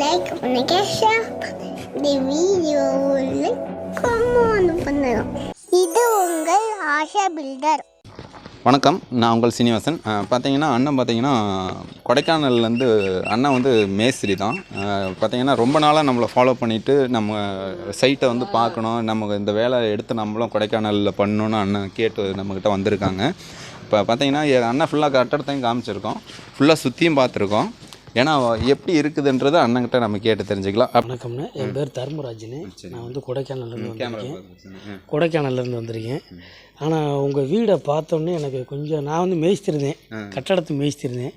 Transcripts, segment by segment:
Like பண்ணுங்க share இந்த வீடியோவில் கமெண்ட் பண்ணுங்க இது உங்கள் ஆஷா பில்டர் வணக்கம் நான் உங்கள் சீனிவாசன். பார்த்தீங்கன்னா அண்ணன் பார்த்தீங்கன்னா கொடைக்கானல்லேருந்து அண்ணன் வந்து மேஸ்திரி தான். பார்த்தீங்கன்னா ரொம்ப நாளாக நம்மளை ஃபாலோ பண்ணிவிட்டு நம்ம சைட்டை வந்து பார்க்கணும். நமக்கு இந்த வேலை எடுத்து நம்மளும் கொடைக்கானலில் பண்ணணும்னு அண்ணன் கேட்டு நம்மக்கிட்ட வந்திருக்காங்க. இப்போ பார்த்தீங்கன்னா என் அண்ணன் ஃபுல்லாக கட்டடத்தையும் காமிச்சிருக்கோம் ஃபுல்லாக சுற்றியும் பார்த்துருக்கோம். ஏன்னா எப்படி இருக்குதுன்றது அண்ணன்கிட்ட நம்ம கேட்டு தெரிஞ்சுக்கலாம். வணக்கம்ண்ணே. என் பேர் தர்மராஜ்னு நான் வந்து கொடைக்கானல்லேருந்து வந்திருக்கேன். கொடைக்கானல்லேருந்து வந்திருக்கேன். ஆனால் உங்கள் வீடை பார்த்தோன்னே எனக்கு கொஞ்சம் நான் வந்து மேய்ச்சிருந்தேன் கட்டடத்தை மேய்ச்சிருந்தேன்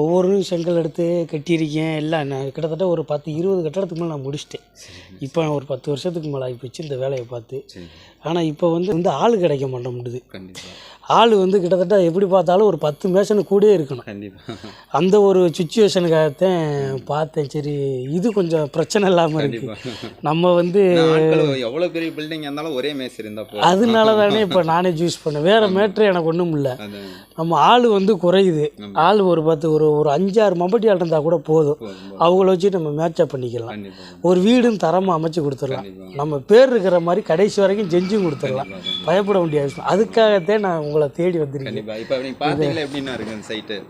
ஒவ்வொரு செங்கல் எடுத்து கட்டியிருக்கேன். எல்லாம் நான் கிட்டத்தட்ட ஒரு பத்து இருபது கட்டடத்துக்கு மேலே நான் முடிச்சிட்டேன். இப்போ ஒரு பத்து வருஷத்துக்கு மேலே ஆகிப்போச்சு இந்த வேலையை பார்த்து. ஆனால் இப்போ வந்து வந்து ஆள் கிடைக்க மாட்டேங்குது. ஆள் வந்து கிட்டத்தட்ட எப்படி பார்த்தாலும் ஒரு பத்து மேஷனு கூடயே இருக்கணும். அந்த ஒரு சுச்சுவேஷனுக்காகத்தான் பார்த்தேன். சரி இது கொஞ்சம் பிரச்சனை இல்லாமல் இருக்கு. நம்ம வந்து எவ்வளோ பெரிய பில்டிங் இருந்தாலும் ஒரே மேஸ்திரி இருந்தால் அதனால தானே இப்போ நானே சூஸ் பண்ணேன். வேறு மேட்ரு எனக்கு ஒன்றும் இல்லை. நம்ம ஆள் வந்து குறையுது. ஆள் ஒரு பத்து ஒரு ஒரு அஞ்சாறு மம்பட்டி ஆள் இருந்தால் கூட போதும். அவங்கள வச்சு நம்ம மேட்சப் பண்ணிக்கலாம். ஒரு வீடும் தரமாக அமைச்சு கொடுத்துடலாம். நம்ம பேர் இருக்கிற மாதிரி கடைசி வரைக்கும் செஞ்சும் கொடுத்துடலாம். பயப்பட வேண்டிய அவசியம் அதுக்காகத்தான் நான் உங்களை தேடி வந்திருக்கேன். இப்போ நீங்க பாத்தீங்களா எப்படின்னா இருக்கு சைட்டு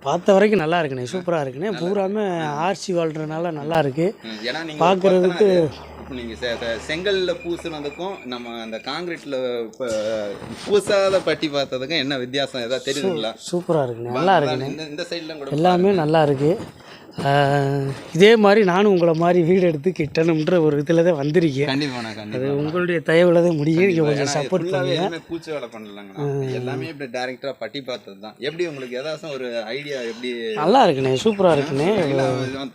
பார்த்த வரைக்கும் நல்லா இருக்குண்ணே. சூப்பராக இருக்குண்ணே. பூராமே ஆர்சி வாழ்றதுனால நல்லா இருக்கு. ஏன்னா நீங்க பார்க்கறதுக்கு- இப்போ நீங்க செ- செ- செங்கல்ல பூசுனதுக்கும் நம்ம அந்த காங்கிரீட்ல இப்போ பூசாத பட்டி பார்த்ததுக்கும் என்ன வித்தியாசம்? ஏதாவது தெரியுதுங்களா? சூப்பராக இருக்குண்ணே. நல்லா இருக்குண்ணே. இந்த கூட எல்லாமே நல்லா இருக்கு. ஆஹ் இதே மாதிரி நானும் உங்களை மாதிரி வீடு எடுத்து கிட்டணுன்ற ஒரு இதில் தான் வந்திருக்கேன். அது உங்களுடைய தயவுல தான் முடியும். நீங்கள் கொஞ்சம் சப்போர்ட் பண்ணுங்க. பூச்சி வேலை பண்ணலங்கண்ணா எல்லாமே இப்படி டைரக்டா பட்டி பார்த்தது தான். எப்படி உங்களுக்கு ஏதாச்சும் ஒரு ஐடியா எப்படி நல்லா இருக்குண்ணே சூப்பராக இருக்குண்ணே.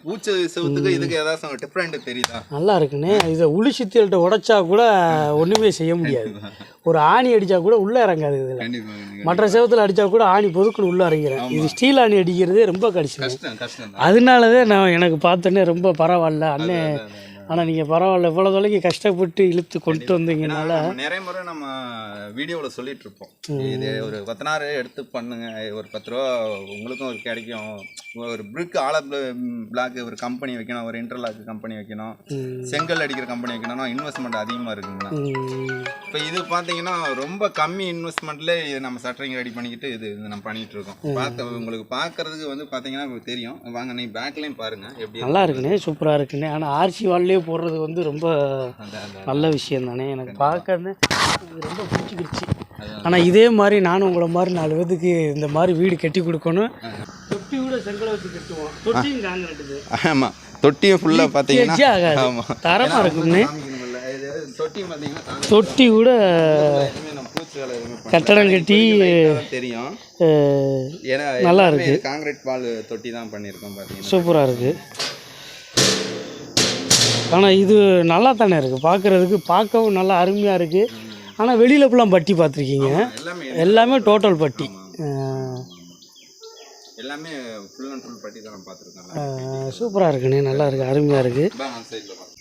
பூச்சி செவத்துக்கு இதுக்கு ஏதாச்சும் டிஃப்ரெண்ட் தெரியுதா? நல்லா இருக்குண்ணே. இதை உளி சித்தியல்கிட்ட உடைச்சா கூட ஒன்றுமே செய்ய முடியாது. ஒரு ஆணி அடித்தா கூட உள்ளே இறங்காது இதில். மற்ற சேவத்தில் அடித்தா கூட ஆணி பொதுக்குன்னு உள்ளே இறங்கிறேன் இது ஸ்டீல் ஆணி அடிக்கிறதே ரொம்ப கடிச்சு தான். அதனால தான் நான் எனக்கு பார்த்தோன்னே ரொம்ப பரவாயில்ல. அண்ணன் ஆனால் நீங்கள் பரவாயில்ல. இவ்வளோ தொலைக்கு கஷ்டப்பட்டு இழுத்து கொண்டு வந்தீங்கனால நிறைய முறை நம்ம வீடியோவில் சொல்லிட்டு இருப்போம். இது ஒரு கொத்தனார் எடுத்து பண்ணுங்க. ஒரு பத்து ரூபா உங்களுக்கும் ஒரு கிடைக்கும். ஒரு பிரிக் ஆல பிளாக் ஒரு கம்பெனி வைக்கணும் ஒரு இன்டர்லாக் கம்பெனி வைக்கணும். செங்கல் அடிக்கிற கம்பெனி வைக்கணும்னா இன்வெஸ்ட்மெண்ட் அதிகமாக இருக்குங்கண்ணா இப்போ இது பார்த்தீங்கன்னா ரொம்ப கம்மி இன்வெஸ்ட்மெண்ட்ல நம்ம சட்டரிங் ரெடி பண்ணிக்கிட்டு இது நம்ம பண்ணிட்டு இருக்கோம் பார்க்க உங்களுக்கு பார்க்கறதுக்கு வந்து பார்த்தீங்கன்னா தெரியும். வாங்க நீ பேக்லேயும் பாருங்க எப்படி நல்லா இருக்குண்ணே சூப்பராக இருக்குண்ணே. ஆனால் ஆர்சி வால்லே போடுறது வந்து ரொம்ப நல்ல விஷயம் தானே. எனக்கு பார்க்கறது ரொம்ப பிடிச்சிக்கிடுச்சு. ஆனால் இதே மாதிரி நானும் உங்களை மாதிரி நாலு பேத்துக்கு இந்த மாதிரி வீடு கட்டி கொடுக்கணும். தொட்டி கூட செங்கலை வச்சு கட்டுவோம். தொட்டியும் ஆமாம் தொட்டியும் ஃபுல்லாக பார்த்தீங்கன்னா ஆமாம் தரமாக இருக்கும்னே. தொட்டி கூட. கட்டடம் கட்டி தெரியும். ஏன்னா நல்லா இது காங்கிரீட் பால் தொட்டி தான் பண்ணியிருக்கோம் பார்த்தீங்கன்னா சூப்பராக இருக்குது ஆனால் இது நல்லா தானே இருக்குது பார்க்குறதுக்கு பார்க்கவும் நல்லா அருமையாக இருக்குது ஆனால் வெளியில் ஃபுல்லாக பட்டி பார்த்துருக்கீங்க எல்லாமே டோட்டல் பட்டி. எல்லாமே ஃபுல் அண்ட் ஃபுல் பட்டி தான் பார்த்துருக்கோம் சூப்பராக இருக்குண்ணே நல்லா இருக்குது அருமையாக இருக்குது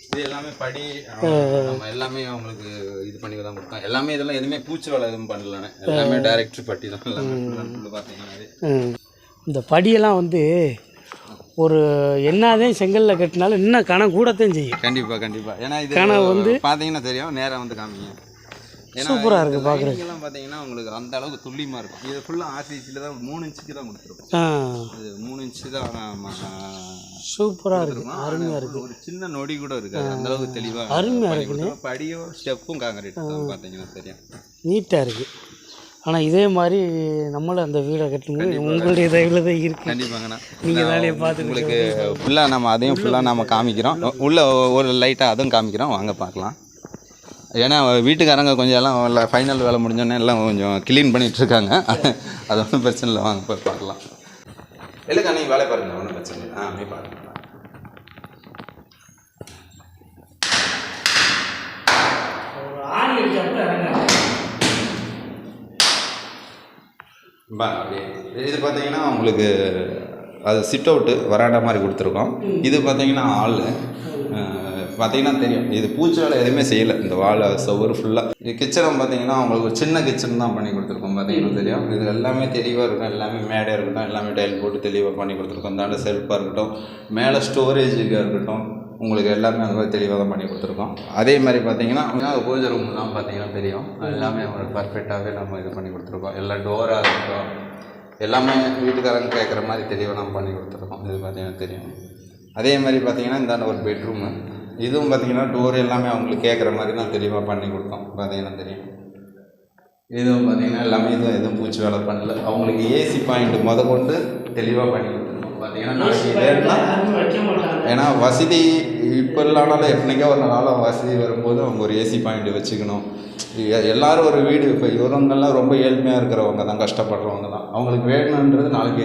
இது எல்லாமே படி நம்ம எல்லாமே அவங்களுக்கு இது பண்ணி தான் கொடுத்தோம். எல்லாமே இதெல்லாம் எதுவுமே பூச்சி வேலை எதுவும் பண்ணலண்ணே எல்லாமே டைரக்ட் பட்டி தான். எல்லாமே ஃபுல் அண்ட் ஃபுல் பார்த்தீங்கன்னா. இந்த படியெல்லாம் வந்து ஒரு என்னதான் செங்கல்ல கட்டினாலும் இன்னும் கணம் கூடத்தான் செய்யும். கண்டிப்பா கண்டிப்பா. ஏன்னா இது கனவு வந்து- பாத்தீங்கன்னா தெரியும் நேரா வந்து காமிங்க. ஏன்னா சூப்பரா இந்த இருக்கு பார்க்கறதுக்கு. lining எல்லாம் பாத்தீங்கன்னா உங்களுக்கு அந்த அளவுக்கு துல்லியமா இருக்கும். இது ஃபுல்லா ஆர்சிசில தான் மூணு இன்ச்சுக்கு தான் கொடுத்துருக்கோம் இது மூணு இன்ச்சு தான் சூப்பராக இருக்குது கொடுத்திருக்கோம். அருமையாக ஆனா இருக்குது ஒரு சின்ன நொடி கூட இருக்காது. அந்த அளவுக்கு தெளிவா அருமையா பண்ணி இருக்குண்ணே. கொடுத்திருக்கோம். படியும் ஸ்டெப்பும் காங்கிரீட் தான் பாத்தீங்கன்னா தெரியும் நீட்டாக இருக்குது ஆனால் இதே மாதிரி நம்மளும் அந்த வீடை கட்டும்போது உங்களுடைய தயவில் தான் இருக்குது கண்டிப்பாங்கண்ணா. நீங்கள் வேலையை பார்த்து உங்களுக்கு ஃபுல்லாக நம்ம அதையும் ஃபுல்லாக நம்ம காமிக்கிறோம். உள்ள ஒரு லைட்டாக அதுவும் காமிக்கிறோம். வாங்க பார்க்கலாம். ஏன்னா வீட்டுக்காரங்க கொஞ்சம் எல்லாம் ஃபைனல் வேலை முடிஞ்சோடனே எல்லாம் கொஞ்சம் க்ளீன் பண்ணிட்டு இருக்காங்க அது ஒன்றும் பிரச்சனை இல்லை. வாங்க போய் பார்க்கலாம். இல்லைக்கா நீங்கள் வேலை பாருங்க ஒன்றும் பிரச்சனை இல்லை. ஆ அப்படியே பாருங்க. ஆணி அடிச்சாப்புல இறங்காது பா அப்படியே. இது பார்த்தீங்கன்னா உங்களுக்கு அது சிட் அவுட்டு வராண்டா மாதிரி கொடுத்துருக்கோம். இது பார்த்தீங்கன்னா ஹாலு பார்த்தீங்கன்னா தெரியும். இது பூச்சி வேலை எதுவுமே செய்யலை. இந்த வாழை சவுறு ஃபுல்லாக இது கிச்சனும் பார்த்தீங்கன்னா அவங்களுக்கு ஒரு சின்ன கிச்சன் தான் பண்ணி கொடுத்துருக்கோம். பார்த்தீங்கன்னா தெரியும். இது எல்லாமே தெளிவாக இருக்கும் எல்லாமே மேடையாக இருக்கட்டும். எல்லாமே டைல் போட்டு தெளிவாக பண்ணி கொடுத்துருக்கோம். இந்தாண்ட செல்ஃபாக இருக்கட்டும். மேலே ஸ்டோரேஜுக்காக இருக்கட்டும். உங்களுக்கு எல்லாமே அந்த மாதிரி தெளிவாக தான் பண்ணி கொடுத்துருக்கோம். அதே மாதிரி பார்த்தீங்கன்னா பூஜை ரூம்லாம் பார்த்தீங்கன்னா தெரியும். எல்லாமே அவங்களுக்கு பர்ஃபெக்டாகவே நம்ம இது பண்ணி கொடுத்துருக்கோம். எல்லா டோராக இருக்கட்டும். எல்லாமே வீட்டுக்காரங்க கேட்குற மாதிரி தெளிவாக நம்ம பண்ணி கொடுத்துருக்கோம். இது பார்த்தீங்கன்னா தெரியும். அதே மாதிரி பார்த்தீங்கன்னா இந்தாண்ட ஒரு பெட்ரூமு இதுவும் பார்த்தீங்கன்னா டோர் எல்லாமே அவங்களுக்கு கேட்குற மாதிரி தான் தெளிவாக பண்ணி கொடுத்தோம். பார்த்தீங்கன்னா தெரியும். இதுவும் பார்த்தீங்கன்னா எல்லாமே இதுவும் எதுவும் பூச்சி வேலை பண்ணல. அவங்களுக்கு ஏசி பாயிண்ட் முத கொண்டு தெளிவாக பண்ணி பார்த்தீங்கன்னா நாளைக்கு வேணும்னா ஏன்னா வசதி இப்போ இல்லைனாலும் எப்படிக்கா ஒரு நாளாக வசதி வரும்போது அவங்க ஒரு ஏசி பாயிண்ட் வச்சுக்கணும். எல்லாரும் ஒரு வீடு இப்போ இவங்கெல்லாம் ரொம்ப ஏழ்மையாக இருக்கிறவங்க தான் கஷ்டப்படுறவங்க தான். அவங்களுக்கு வேணுன்றது நாளைக்கு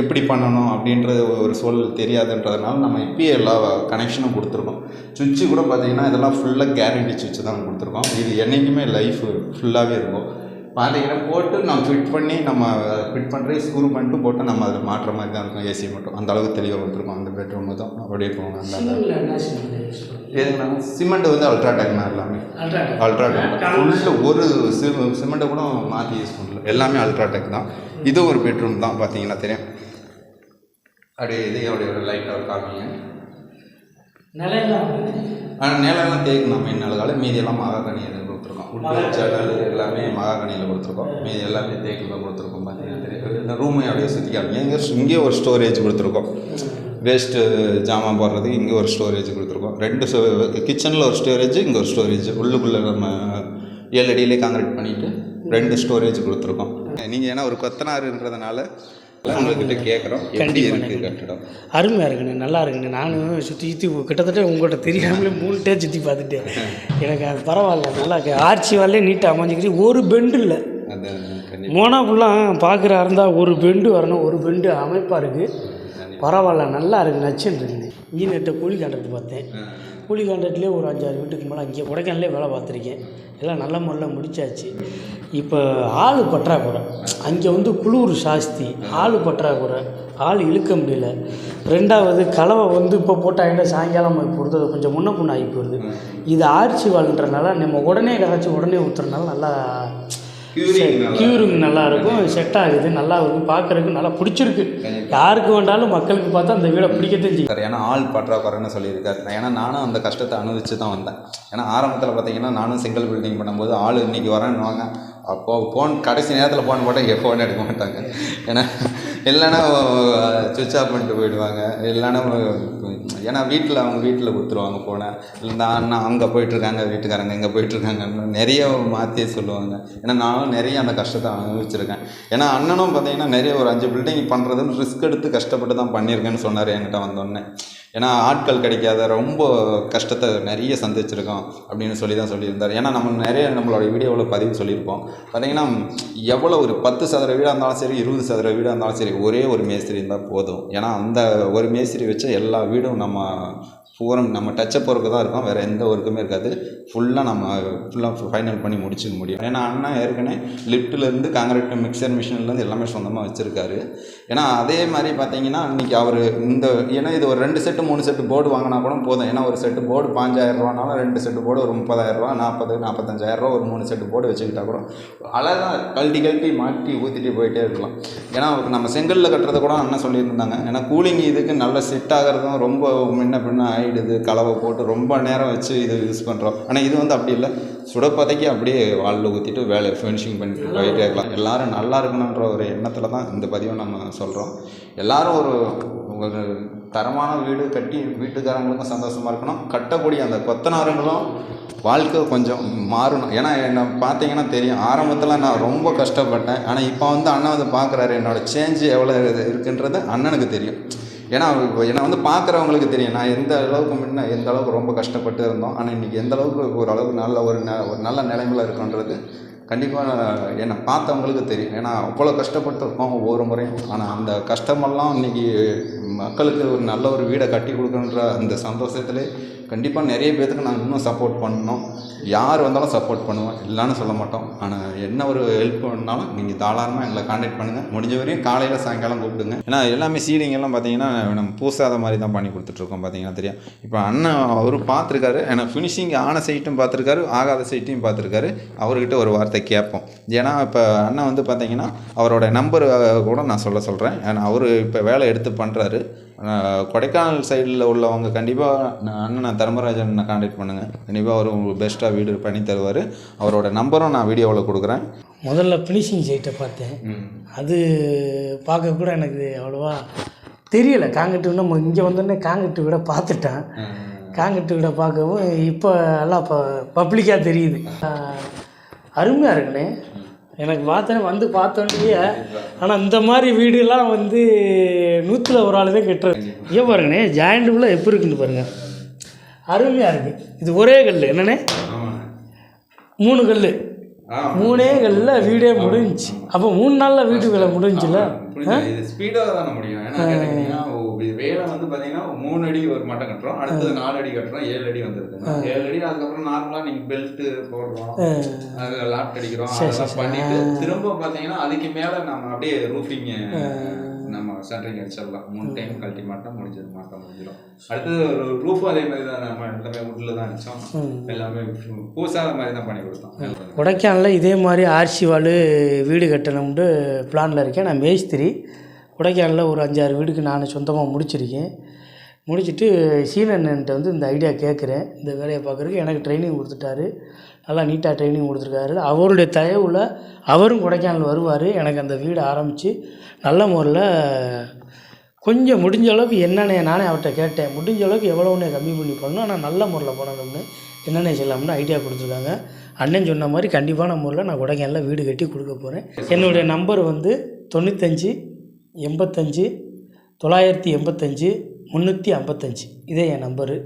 எப்படி பண்ணணும் அப்படின்றது ஒரு சூழல் தெரியாதுன்றதுனால நம்ம இப்பயே எல்லா கனெக்ஷனும் கொடுத்துருக்கோம். சுவிட்சு கூட பார்த்தீங்கன்னா இதெல்லாம் ஃபுல்லாக கேரண்டி சுவிட்சு தான் கொடுத்துருக்கோம். இது என்றைக்குமே லைஃப் ஃபுல்லாகவே இருக்கும். பார்த்தீங்கன்னா போட்டு நம்ம ஃபிட் பண்ணி நம்ம ஃபிட் பண்ணுறது ஸ்க்ரூ பண்ணிட்டு போட்டு நம்ம அதில் மாட்டுற மாதிரி தான் இருக்கும் ஏசி மட்டும். அந்த அளவுக்கு தெளிவாக கொடுத்துருக்கோம். அந்த பெட்ரூம் தான் அப்படியே போவாங்க அந்த எதுனா சிமெண்ட் வந்து அல்ட்ராடெக்னா எல்லாமே அல்ட்ராடெக் ஃபுல்லு ஒரு சிமெண்ட்டை கூட மாற்றி யூஸ் பண்ணல. எல்லாமே அல்ட்ராடெக் தான். இது ஒரு பெட்ரூம் தான் பார்த்தீங்கன்னா தெரியும். அப்படியே இது அப்படியே ஒரு லைட்டாக காமிங்க. ஆனால் நிலம்லாம் தேய்க்கணும். மெயின் நிலகால மீதி எல்லாம் மகாகனி எதுவும் கொடுத்துருக்கோம் ஜன்னல் எல்லாமே மகாகனியில் கொடுத்துருக்கோம். மீதி எல்லாமே தேக்கில் கொடுத்துருக்கோம் பார்த்தீங்கன்னா இந்த ரூமை அப்படியே சுற்றி காமிங்க இங்கே இங்கே ஒரு ஸ்டோரேஜ் கொடுத்துருக்கோம். வேஸ்ட்டு ஜாமான் போடுறதுக்கு இங்கே ஒரு ஸ்டோரேஜ் கொடுத்துருக்கோம். ரெண்டு கிச்சனில் ஒரு ஸ்டோரேஜ் இங்கே ஒரு ஸ்டோரேஜ் உள்ளுக்குள்ளே நம்ம ஏழு அடியிலே காங்கிரீட் பண்ணிவிட்டு ரெண்டு ஸ்டோரேஜ் கொடுத்துருக்கோம். நீங்கள் ஏன்னா ஒரு கொத்தனாருன்றதுனால உங்கள்கிட்ட கேட்குறோம் எப்படி இருக்குது கட்டடம்? அருமையாக இருக்குண்ணே நல்லா இருக்குண்ணே. நானும் சுற்றி சுற்றி கிட்டத்தட்ட உங்கள்கிட்ட தெரியாமலே மூணு டே சுற்றி பார்த்துட்டேன். எனக்கு அது பரவாயில்ல நல்லா இருக்கு. ஆர்ச்சி வாலே நீட்டாக அமைஞ்சிக்கிட்டு ஒரு பெண்டு இல்லை. மோனா ஃபுல்லாக பார்க்குறா இருந்தால் ஒரு பெண்டு வரணும் ஒரு பெண்டு அமைப்பாக இருக்குது பரவாயில்ல நல்லா இருக்குது நச்சுன்னு இருக்குண்ணே. இங்கே நேற்று கூலி கான்ட்ராக்ட் பார்த்தேன். கூலி கான்ட்ராக்ட்லேயே ஒரு அஞ்சாறு வீட்டுக்கு மேலே அங்கே கொடைக்கானல்லே வேலை பார்த்துருக்கேன். எல்லாம் நல்ல முறையில் முடிச்சாச்சு. இப்போ ஆள் பற்றாக்குறை. அங்கே வந்து குளிர் ஜாஸ்தி ஆள் பற்றாக்குறை ஆள் இழுக்க முடியல. ரெண்டாவது கலவை வந்து இப்போ போட்டாங்கன்னா சாயங்காலம் பொறுத்தது கொஞ்சம் முன்ன பொண்ணு ஆகி போயிடுது இது ஆர்ச்சி வாழ்ன்றனால நம்ம உடனே கரைச்சி உடனே ஊற்றுறதுனால நல்லா க்யூரிங் நல்லா இருக்கும். செட் ஆகுது நல்லா இருக்கும் பார்க்குறதுக்கு நல்லா பிடிச்சிருக்கு. யாருக்கு வேண்டாலும் மக்களுக்கு பார்த்தா அந்த வீடை பிடிக்கத்தான் செய்யும். சார் ஏன்னா ஆள் பற்றாக்குறைன்னு சொல்லியிருக்காரு. ஏன்னா நானும் அந்த கஷ்டத்தை அனுபவிச்சு தான் வந்தேன். ஏன்னா ஆரம்பத்தில் பார்த்தீங்கன்னா நானும் சிங்கிள் பில்டிங் பண்ணும்போது ஆள் இன்னைக்கு வரேன்னுவாங்க. அப்போ ஃபோன் கடைசி நேரத்தில் ஃபோன் போட்டால் இங்கே ஃபோன் எடுக்க மாட்டாங்க. ஏன்னா இல்லைன்னா சுவிட்ச் ஆஃப் பண்ணிட்டு போயிடுவாங்க. இல்லைன்னா ஏன்னா வீட்டில் அவங்க வீட்டில் கொடுத்துருவாங்க ஃபோனை இல்லை அண்ணா அங்கே போயிட்டுருக்காங்க வீட்டுக்காரங்க இங்கே போயிட்டுருக்காங்கன்னு நிறைய மாற்றி சொல்லுவாங்க. ஏன்னா நானும் நிறைய அந்த கஷ்டத்தை அனுபவிச்சிருக்கேன். ஏன்னா அண்ணனும் பார்த்தீங்கன்னா நிறைய ஒரு அஞ்சு பில்டிங் பண்ணுறதுன்னு ரிஸ்க் எடுத்து கஷ்டப்பட்டு தான் பண்ணியிருக்கேன்னு சொன்னார் என்கிட்ட வந்தோடனே. ஏன்னா ஆட்கள் கிடைக்காத ரொம்ப கஷ்டத்தை நிறைய சந்திச்சிருக்கோம் அப்படின்னு சொல்லி தான் சொல்லியிருந்தார். ஏன்னா நம்ம நிறைய நம்மளோட வீடியோவில் பதிவு சொல்லியிருப்போம். பார்த்தீங்கன்னா எவ்வளோ ஒரு பத்து சதுர வீடாக இருந்தாலும் சரி இருபது சதுர வீடாக இருந்தாலும் சரி ஒரே ஒரு மேஸ்திரி இருந்தால் போதும். ஏன்னா அந்த ஒரு மேஸ்திரி வச்ச எல்லா வீடும் நம்ம பூரம் நம்ம டச்சப் ஒர்க்கு தான் இருக்கும். வேறு எந்த ஒர்க்குமே இருக்காது. ஃபுல்லாக நம்ம ஃபுல்லாக ஃபைனல் பண்ணி முடிச்சுக்க முடியும். ஏன்னா அண்ணா ஏற்கனவே லிஃப்ட்லேருந்து காங்கிரீட் மிக்சர் மிஷின்லேருந்து எல்லாமே சொந்தமாக வச்சுருக்காரு. ஏன்னா அதே மாதிரி பார்த்தீங்கன்னா இன்றைக்கி அவர் இந்த ஏன்னா இது ஒரு ரெண்டு செட்டு மூணு செட்டு போர்டு வாங்கினா கூட போதும். ஏன்னா ஒரு செட்டு போர்டு பாஞ்சாயிரரூவானாலும் ரெண்டு செட்டு போர்டு ஒரு முப்பதாயிரரூவா நாற்பது நாற்பத்தஞ்சாயிரரூவா ஒரு மூணு செட்டு போர்டு வச்சுக்கிட்டா கூட அழகாக கழட்டி கழட்டி மாட்டி ஊற்றிட்டு போயிட்டே இருக்கலாம். ஏன்னா நம்ம செங்கல்ல கட்டுறத கூட அண்ணன் சொல்லியிருந்தாங்க. ஏன்னா கூலிங் இதுக்கு நல்ல செட் ஆகிறதும் ரொம்ப முன்ன பின்ன ஆகிடுது கலவை போட்டு ரொம்ப நேரம் வச்சு இது யூஸ் பண்ணுறோம் ஆனால் இது வந்து அப்படி இல்லை. சுடப்பதைக்கு அப்படியே வாலில் ஊற்றிட்டு வேலையை ஃபினிஷிங் பண்ணிட்டு போயிட்டே இருக்கலாம். எல்லோரும் நல்லா இருக்கணுன்ற ஒரு எண்ணத்தில் தான் இந்த பதிவை நம்ம சொல்கிறோம் எல்லாரும் ஒரு ஒரு தரமான வீடு கட்டி வீட்டுக்காரங்களுக்கும் சந்தோஷமாக இருக்கணும். கட்டக்கூடிய அந்த கொத்தனாருங்களும் வாழ்க்கை கொஞ்சம் மாறணும். ஏன்னா என்னை பார்த்தீங்கன்னா தெரியும். ஆரம்பத்தில் நான் ரொம்ப கஷ்டப்பட்டேன். ஆனால் இப்போ வந்து அண்ணன் வந்து பார்க்குறாரு என்னோடய சேஞ்சு எவ்வளோ இது இருக்குன்றது அண்ணனுக்கு தெரியும். ஏன்னா இப்போ என்னை வந்து பார்க்குறவங்களுக்கு தெரியும். நான் எந்த அளவுக்கு முன்ன எந்த அளவுக்கு ரொம்ப கஷ்டப்பட்டு இருந்தோம். ஆனால் இன்றைக்கி எந்த அளவுக்கு ஒரு அளவுக்கு நல்ல ஒரு ந ஒரு நல்ல நிலைமையில் இருக்குன்றது கண்டிப்பாக என்னை பார்த்தவங்களுக்கு தெரியும். ஏன்னா அவ்வளோ கஷ்டப்பட்டு இருக்கோம் ஒவ்வொரு முறையும். ஆனால் அந்த கஷ்டமெல்லாம் இன்றைக்கி மக்களுக்கு ஒரு நல்ல ஒரு வீடை கட்டி கொடுக்கணுன்ற அந்த சந்தோஷத்துல கண்டிப்பாக நிறைய பேர்த்துக்கு நாங்கள் இன்னும் சப்போர்ட் பண்ணோம் யார் வந்தாலும் சப்போர்ட் பண்ணுவோம். இல்லைன்னு சொல்ல மாட்டோம். ஆனால் என்ன ஒரு ஹெல்ப் பண்ணாலும் நீங்கள் தாராளமாக எங்களை காண்டாக்ட் பண்ணுங்கள் முடிஞ்ச வரையும் காலையில் சாயங்காலம் கூப்பிடுங்க. ஏன்னா எல்லாமே சீலிங் எல்லாம் பார்த்தீங்கன்னா நம்ம பூசாத மாதிரி தான் பண்ணி கொடுத்துட்ருக்கோம் பார்த்தீங்கன்னா தெரியும்? இப்போ அண்ணன் அவரு பார்த்துருக்காரு ஏன்னா ஃபினிஷிங் ஆன சைட்டும் பார்த்துருக்காரு ஆகாத சைட்டையும் பார்த்துருக்காரு அவர்கிட்ட ஒரு வார்த்தை கேட்போம். ஏன்னா இப்போ அண்ணன் வந்து பார்த்தீங்கன்னா அவரோட நம்பர் கூட நான் சொல்ல சொல்கிறேன் ஏன்னா அவர் இப்போ வேலை எடுத்து பண்ணுறாரு கொடைக்கானல் சைடில் உள்ளவங்க கண்டிப்பாக அண்ணன் தர்மராஜன் காண்டாக்ட் பண்ணுங்கள் கண்டிப்பாக அவர் உங்களுக்கு பெஸ்ட்டாக வீடு பண்ணி தருவார். அவரோட நம்பரும் நான் வீடியோவில் கொடுக்குறேன். முதல்ல ஃபினிஷிங் சைட்டை பார்த்தேன். அது பார்க்க கூட எனக்கு அவ்வளோவா தெரியலை. காங்கிட்டு நம்ம இங்கே வந்தோடனே காங்கிட்டு விட பார்த்துட்டேன். காங்கிட்டு விட பார்க்கவும் இப்போ எல்லாம் இப்போ பப்ளிக்காக தெரியுது. அருமையாக இருக்குண்ணே. எனக்கு பார்த்தேனே வந்து பார்த்தோன்னே ஆனால் இந்த மாதிரி வீடுலாம் வந்து நூற்றில் ஒரு ஆள் தான் கட்டுறது. ஏன் பாருங்கண்ணே ஜாயிண்ட்டுக்குள்ளே எப்படி இருக்குன்னு பாருங்கள் அருமையாக இருக்குது இது ஒரே கல் என்னண்ணே? மூணு கல் மூணே கல்லில் வீடே முடிஞ்சுச்சு. அப்போ மூணு நாளில் வீட்டு வேலை முடிஞ்சுல ஸ்பீடாக தானே முடியும். கேட்டீங்கன்னா வேலை வந்து பார்த்தீங்கன்னா மூணு அடி ஒரு மட்டம் கட்டுறோம். அடுத்தது நாலு அடி கட்டுறோம். ஏழு அடி வந்துருக்கு ஏழு அடி அதுக்கப்புறம் நார்மலாக நீங்கள் பெல்ட் போடுறோம். அது லாட் அடிக்கிறோம். அதெல்லாம் பண்ணிட்டு திரும்ப பார்த்தீங்கன்னா அதுக்கு மேலே நம்ம அப்படியே ரூஃபிங் நம்ம சென்ட்ரிங் அடிச்சிடலாம். மூணு டைம் கழட்டி மாட்டோம் முடிஞ்சது மாட்டோம் முடிஞ்சிடும். அடுத்தது ஒரு ரூஃபும் அதே மாதிரி தான். நம்ம எல்லாமே உட்டில் தான் அடித்தோம் எல்லாமே பூசாத மாதிரி தான் பண்ணி கொடுத்தோம். கொடைக்கானலில் இதே மாதிரி ஆர்சி வீடு கட்டணும்னு பிளானில் இருக்கேன். நான் மேஸ்திரி. கொடைக்கானலில் ஒரு அஞ்சாறு வீடுக்கு நான் சொந்தமாக முடிச்சிருக்கேன். முடிச்சுட்டு சீனண்ணன்ட்ட வந்து இந்த ஐடியா கேட்குறேன். இந்த வேலையை பார்க்குறதுக்கு எனக்கு ட்ரைனிங் கொடுத்துட்டாரு. நல்லா நீட்டாக ட்ரைனிங் கொடுத்துருக்காரு. அவருடைய தயவுல அவரும் கொடைக்கானல் வருவார். எனக்கு அந்த வீடு ஆரம்பித்து நல்ல முறையில் கொஞ்சம் முடிஞ்ச அளவுக்கு என்னென்ன நானே அவர்கிட்ட கேட்டேன். முடிஞ்ச அளவுக்கு எவ்வளோன்னு கம்மி பண்ணி பண்ணணும். ஆனால் நல்ல முறையில் பண்ணணும்னு என்னென்ன செய்யலாம்னு ஐடியா கொடுத்துருக்காங்க. அண்ணன் சொன்ன மாதிரி கண்டிப்பான முறையில் நான் கொடைக்கானலில் வீடு கட்டி கொடுக்க போகிறேன் என்னுடைய நம்பர் வந்து தொண்ணூத்தஞ்சு எண்பத்தஞ்சு தொள்ளாயிரத்தி எண்பத்தஞ்சு முந்நூற்றி ஐம்பத்தஞ்சு. இதே என் நம்பரு.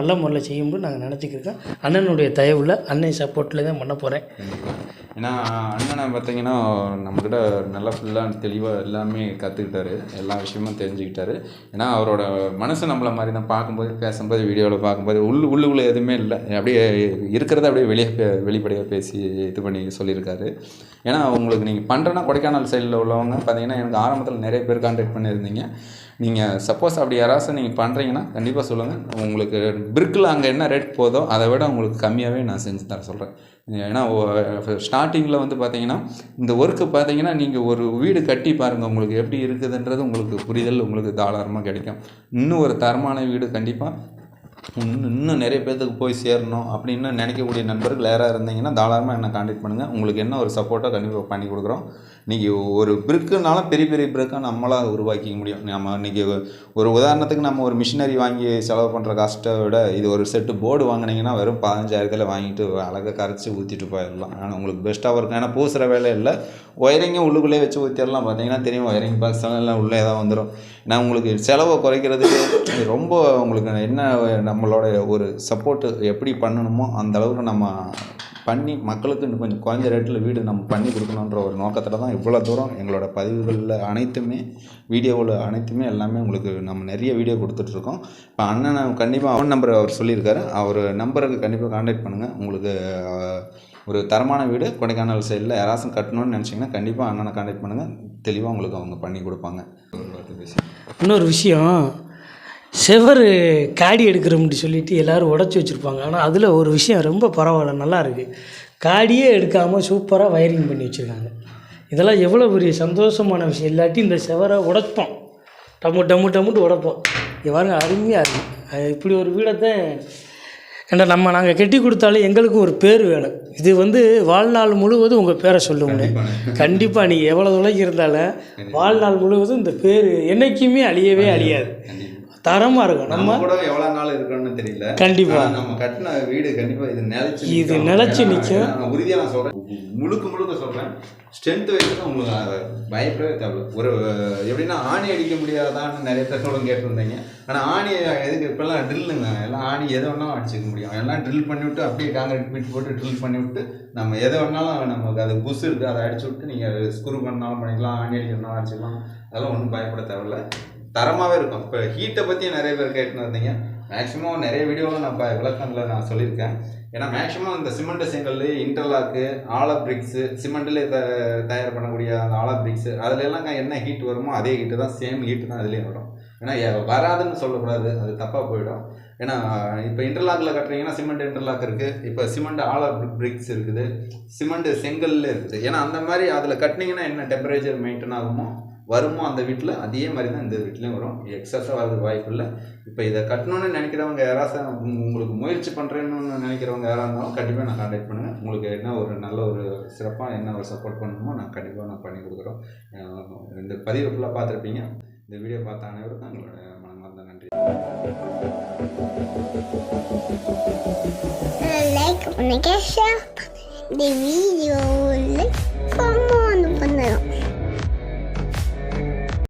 நல்ல முறையில் செய்யும்போது நாங்கள் நினச்சிக்கிருக்கோம். அண்ணனுடைய தயவில் அண்ணன் சப்போர்ட்டில் தான் பண்ண போகிறேன் ஏன்னா அண்ணனை பார்த்தீங்கன்னா நம்மக்கிட்ட நல்லா ஃபுல்லாக தெளிவாக எல்லாமே கற்றுக்கிட்டாரு எல்லா விஷயமும் தெரிஞ்சுக்கிட்டாரு. ஏன்னா அவரோட மனசு நம்மளை மாதிரி தான் பார்க்கும்போது பேசும்போது வீடியோவில் பார்க்கும்போது உள்ள உள்ளுக்குள்ளே எதுவுமே இல்லை. அப்படியே இருக்கிறத அப்படியே வெளியே பே வெளிப்படையாக பேசி இது பண்ணி சொல்லியிருக்காரு. ஏன்னா உங்களுக்கு நீங்கள் பண்ணுறேன்னா கொடைக்கானல் சைடில் உள்ளவங்க பார்த்தீங்கன்னா எனக்கு ஆரம்பத்தில் நிறைய பேர் கான்டாக்ட் பண்ணியிருந்தீங்க. நீங்கள் சப்போஸ் அப்படி யாராச்சும் நீங்கள் பண்ணுறீங்கன்னா கண்டிப்பாக சொல்லுங்கள் உங்களுக்கு பிரிக்கில் அங்கே என்ன ரேட் போதோ அதை விட உங்களுக்கு கம்மியாகவே நான் செஞ்சு தர சொல்கிறேன் ஏன்னா ஸ்டார்டிங்கில் வந்து பார்த்தீங்கன்னா இந்த ஒர்க்கு பார்த்தீங்கன்னா நீங்கள் ஒரு வீடு கட்டி பாருங்கள் உங்களுக்கு எப்படி இருக்குதுன்றது உங்களுக்கு புரிதல் உங்களுக்கு தாராளமாக கிடைக்கும். இன்னும் ஒரு தரமான வீடு கண்டிப்பாக இன்னும் இன்னும் நிறைய பேர்த்துக்கு போய் சேரணும் அப்படின்னு நினைக்கக்கூடிய நண்பர்கள் யாராக இருந்தீங்கன்னா தாராளமாக என்னை காண்டாக்ட் பண்ணுங்கள் உங்களுக்கு என்ன ஒரு சப்போர்ட்டோ கண்டிப்பாக பண்ணி கொடுக்குறோம். இன்றைக்கி ஒரு பிரிக்குனாலும் பெரிய பெரிய பிரிக்காக நம்மளாக உருவாக்கிக்க முடியும். நம்ம இன்றைக்கி ஒரு உதாரணத்துக்கு நம்ம ஒரு மிஷினரி வாங்கி செலவு பண்ணுற காஸ்ட்டை விட இது ஒரு செட்டு போர்டு வாங்கினீங்கன்னா வெறும் பதினஞ்சாயிரத்தில் வாங்கிட்டு அழகாக கரைச்சி ஊற்றிட்டு போயிடலாம். ஆனால் உங்களுக்கு பெஸ்ட்டாக இருக்கும் ஏன்னா பூசுகிற வேலை இல்லை. ஒயரிங்கும் உள்ளுக்குள்ளே வச்சு ஊற்றிடலாம் பார்த்தீங்கன்னா தெரியும் ஒயரிங் பாக்ஸ் எல்லாம் உள்ளே தான் வந்துடும் நான் உங்களுக்கு செலவை குறைக்கிறதுக்கு ரொம்ப உங்களுக்கு என்ன நம்மளோட ஒரு சப்போர்ட்டு எப்படி பண்ணணுமோ அந்த அளவுக்கு நம்ம பண்ணி மக்களுக்கு இன்னும் கொஞ்சம் குறைஞ்ச ரேட்டில் வீடு நம்ம பண்ணி கொடுக்கணுன்ற ஒரு நோக்கத்தில் தான் இவ்வளோ தூரம் எங்களோட பதிவுகளில் அனைத்துமே வீடியோவில் அனைத்துமே எல்லாமே உங்களுக்கு நம்ம நிறைய வீடியோ கொடுத்துட்ருக்கோம் இப்போ அண்ணனை கண்டிப்பாக அவன் நம்பர் அவர் சொல்லியிருக்காரு. அவர் நம்பருக்கு கண்டிப்பாக காண்டாக்ட் பண்ணுங்கள் உங்களுக்கு ஒரு தரமான வீடு கொடைக்கானல் சைடில் யாராச்சும் கட்டணும்னு நினச்சிங்கன்னா கண்டிப்பாக அண்ணனை காண்டாக்ட் பண்ணுங்கள் தெளிவாக உங்களுக்கு அவங்க பண்ணி கொடுப்பாங்க. இன்னொரு விஷயம் செவர் காடி எடுக்கிறோம்னு சொல்லிட்டு எல்லோரும் உடச்சி வச்சுருப்பாங்க. ஆனால் அதில் ஒரு விஷயம் ரொம்ப பரவாயில்ல நல்லா இருக்குது காடியே எடுக்காமல் சூப்பராக வயரிங் பண்ணி வச்சுருக்காங்க. இதெல்லாம் எவ்வளோ பெரிய சந்தோஷமான விஷயம். இல்லாட்டி இந்த செவரை உடைப்போம். டம்மு டம்மு டம்முட்டு உடைப்போம். இங்க பாருங்க அருமையாக இருக்குது அது இப்படி ஒரு வீடத்தான் ஏண்டா நம்ம நாங்கள் கட்டி கொடுத்தாலும் எங்களுக்கும் ஒரு பேர் வேணும். இது வந்து வாழ்நாள் முழுவதும் உங்கள் பேரை சொல்லுங்க கண்டிப்பாக நீங்கள் எவ்வளோ தொலைக்கு இருந்தாலும் வாழ்நாள் முழுவதும் இந்த பேர் என்னைக்குமே அழியவே அழியாது. தரமாக இருக்கும். நம்ம கூட எவ்வளோ நாள் இருக்கணும்னு தெரியல. கண்டிப்பா. ஆனா நம்ம கட்டின வீடு கண்டிப்பா இது நிலைச்சு இது. நிலைச்சு. ஏன்னா நான் உறுதியா நான் சொல்றேன். முழுக்க முழுக்க சொல்றேன். ஸ்ட்ரென்த் வயசுக்கு உங்களுக்கு பயப்படவே தேவை ஒரு எப்படின்னா ஆணி அடிக்க முடியாதான்னு நிறைய கூட கேட்டிருந்தீங்க. ஆனா ஆணி எதுக்கு? இப்பெல்லாம் ட்ரில்லுங்க எல்லாம் ஆணி எதை வேணாலும் அடிச்சுக்க முடியும். எல்லாம் ட்ரில் பண்ணி விட்டு அப்படியே காங்கிரீட் பீட் போட்டு ட்ரில் பண்ணி விட்டு நம்ம எதை வேணாலும் நமக்கு அது புஷ் இருக்கு. அதை அடிச்சு விட்டு நீங்க ஸ்க்ரூ பண்ணாலும் பண்ணிக்கலாம் ஆணி அடிக்கணும்னாலும் அடிச்சுக்கலாம். அதெல்லாம் ஒன்றும் பயப்பட தேவையில்ல. தரமாகவே இருக்கும். இப்போ ஹீட்டை பற்றி நிறைய பேர் கேட்டுன்னு இருந்தீங்க மேக்ஸிமம் நிறைய வீடியோவில் நான் இப்போ விளக்கங்களில் நான் சொல்லியிருக்கேன். ஏன்னா மேக்ஸிமம் இந்த சிமெண்ட் செங்கல் இன்டர்லாக்கு ஆல பிரிக்ஸு சிமெண்ட்லேயே த தயார் பண்ணக்கூடிய அந்த ஆல பிரிக்ஸு அதுல எல்லாம் என்ன ஹீட் வருமோ அதே ஹீட்டு தான் சேம் ஹீட்டு தான் அதுலேயும் வரும். ஏன்னா வராதுன்னு சொல்லக்கூடாது. அது தப்பாக போயிடும். ஏன்னா இப்போ இன்டர்லாக்கில் கட்டுறீங்கன்னா சிமெண்ட் இன்டர்லாக் இருக்குது இப்போ சிமெண்ட் ஆல பிரிக்ஸ் இருக்குது. சிமெண்ட் செங்கல்ல இருக்குது. ஏன்னா அந்த மாதிரி அதில் கட்டினீங்கன்னா என்ன டெம்பரேச்சர் மெயின்டைன் ஆகுமோ வருமோ அந்த வீட்டில் அதே மாதிரி தான் இந்த வீட்லேயும் வரும். எக்ஸஸாக வரதுக்கு வாய்ப்பு இல்லை இப்போ இதை கட்டணும்னு நினைக்கிறவங்க யாராவது உங்களுக்கு முயற்சி பண்ணுறேன்னு நினைக்கிறவங்க யாராக இருந்தாலும் கண்டிப்பாக நான் கான்டாக்ட் பண்ணுங்கள் உங்களுக்கு என்ன ஒரு நல்ல ஒரு சிறப்பாக என்ன ஒரு சப்போர்ட் பண்ணணுமோ நான் கண்டிப்பாக நான் பண்ணி கொடுக்குறோம். இந்த பதிவு ஃபுல்லாக பார்த்துருப்பீங்க. இந்த வீடியோ பார்த்த அனைவருக்கும் உங்களோட மனமார்ந்த நன்றி. லைக் பண்ணுங்க ஷேர் பண்ணுங்க இந்த வீடியோவில் கமெண்ட் பண்ணுங்க